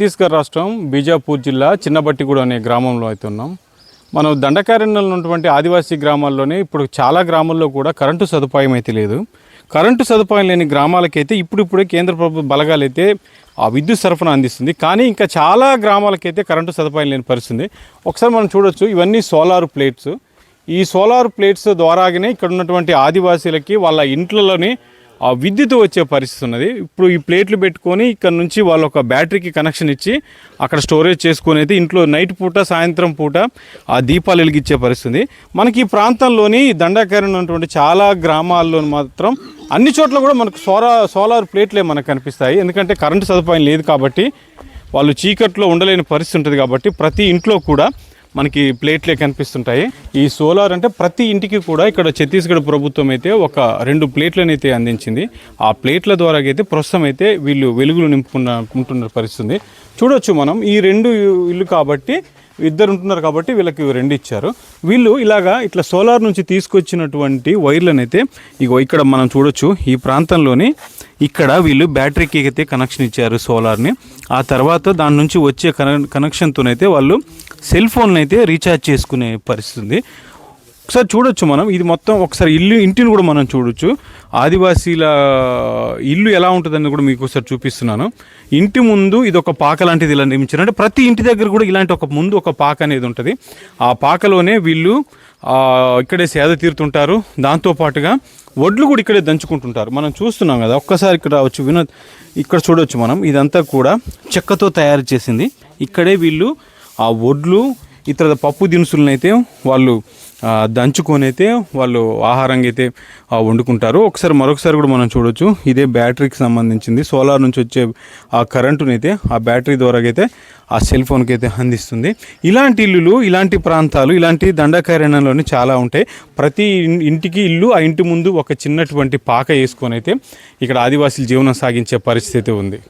ఛత్తీస్గఢ్ రాష్ట్రం బీజాపూర్ జిల్లా చిన్నబట్టిగూడ అనే గ్రామంలో అయితే ఉన్నాం. మనం దండకారణ్యంలో ఉన్నటువంటి ఆదివాసీ గ్రామాల్లోనే ఇప్పుడు చాలా గ్రామాల్లో కూడా కరెంటు సదుపాయం అయితే లేదు. కరెంటు సదుపాయం లేని గ్రామాలకైతే ఇప్పుడిప్పుడే కేంద్ర ప్రభుత్వ బలగాలు అయితే ఆ విద్యుత్ సరఫరా అందిస్తుంది. కానీ ఇంకా చాలా గ్రామాలకైతే కరెంటు సదుపాయం లేని పరిస్థితి ఒకసారి మనం చూడొచ్చు ఇవన్నీ సోలార్ ప్లేట్స్. ఈ సోలార్ ప్లేట్స్ ద్వారాగానే ఇక్కడ ఉన్నటువంటి ఆదివాసీలకి వాళ్ళ ఇంట్లలోని ఆ విద్యుత్ వచ్చే పరిస్థితి ఉన్నది. ఇప్పుడు ఈ ప్లేట్లు పెట్టుకొని ఇక్కడ నుంచి వాళ్ళు ఒక బ్యాటరీకి కనెక్షన్ ఇచ్చి అక్కడ స్టోరేజ్ చేసుకుని అయితే ఇంట్లో నైట్ పూట సాయంత్రం పూట ఆ దీపాలు వెలిగించే పరిస్థితి మనకి ఈ ప్రాంతంలోని దండాకారణం ఉన్నటువంటి చాలా గ్రామాల్లో మాత్రం అన్ని చోట్ల కూడా మనకు సోలార్ సోలార్ ప్లేట్లే మనకు కనిపిస్తాయి. ఎందుకంటే కరెంటు సదుపాయం లేదు కాబట్టి వాళ్ళు చీకట్లో ఉండలేని పరిస్థితి ఉంటుంది కాబట్టి ప్రతి ఇంట్లో కూడా మనకి ప్లేట్లే కనిపిస్తుంటాయి. ఈ సోలార్ అంటే ప్రతి ఇంటికి కూడా ఇక్కడ ఛత్తీస్గఢ్ ప్రభుత్వం అయితే ఒక రెండు ప్లేట్లను అయితే అందించింది. ఆ ప్లేట్ల ద్వారా అయితే ప్రస్తుతం అయితే వీళ్ళు వెలుగులు నింపుకున్న ఉంటున్న పరిస్థితి చూడొచ్చు మనం ఈ రెండు ఇల్లు కాబట్టి ఇద్దరు ఉంటున్నారు కాబట్టి వీళ్ళకి రెండు ఇచ్చారు. వీళ్ళు ఇలాగా ఇట్లా సోలార్ నుంచి తీసుకొచ్చినటువంటి వైర్లను అయితే ఇగో ఇక్కడ మనం చూడొచ్చు ఈ ప్రాంతంలోని ఇక్కడ వీళ్ళు బ్యాటరీకి అయితే కనెక్షన్ ఇచ్చారు సోలార్ని ఆ తర్వాత దాని నుంచి వచ్చే కన కనెక్షన్తోనైతే వాళ్ళు సెల్ ఫోన్ అయితే రీఛార్జ్ చేసుకునే పరిస్థితి ఉంది ఒకసారి చూడొచ్చు మనం. ఇది మొత్తం ఒకసారి ఇల్లు ఇంటిని కూడా మనం చూడొచ్చు. ఆదివాసీల ఇల్లు ఎలా ఉంటుందని కూడా మీకు ఒకసారి చూపిస్తున్నాను. ఇంటి ముందు ఇది ఒక పాక లాంటిది ఇలా నిర్మించారు. అంటే ప్రతి ఇంటి దగ్గర కూడా ఇలాంటి ఒక ముందు ఒక పాక అనేది ఉంటుంది. ఆ పాకలోనే వీళ్ళు ఇక్కడే సేద తీరుతుంటారు. దాంతోపాటుగా వడ్లు కూడా ఇక్కడే దంచుకుంటుంటారు. మనం చూస్తున్నాం కదా ఒక్కసారి ఇక్కడ వచ్చి వినోద్ ఇక్కడ చూడవచ్చు మనం. ఇదంతా కూడా చెక్కతో తయారు చేసింది. ఇక్కడే వీళ్ళు ఆ వడ్లు ఇతర పప్పు దినుసులను అయితే వాళ్ళు దంచుకొని అయితే వాళ్ళు ఆహారంగా అయితే వండుకుంటారు. ఒకసారి మరొకసారి కూడా మనం చూడొచ్చు. ఇదే బ్యాటరీకి సంబంధించింది. సోలార్ నుంచి వచ్చే ఆ కరెంటుని అయితే ఆ బ్యాటరీ ద్వారా అయితే ఆ సెల్ ఫోన్కి అయితే అందిస్తుంది. ఇలాంటి ఇల్లులు ఇలాంటి ప్రాంతాలు ఇలాంటి దండకారణ్యంలోని చాలా ఉంటాయి. ప్రతి ఇంటికి ఇల్లు ఆ ఇంటి ముందు ఒక చిన్నటువంటి పాక వేసుకొని అయితే ఇక్కడ ఆదివాసీలు జీవనం సాగించే పరిస్థితి ఉంది.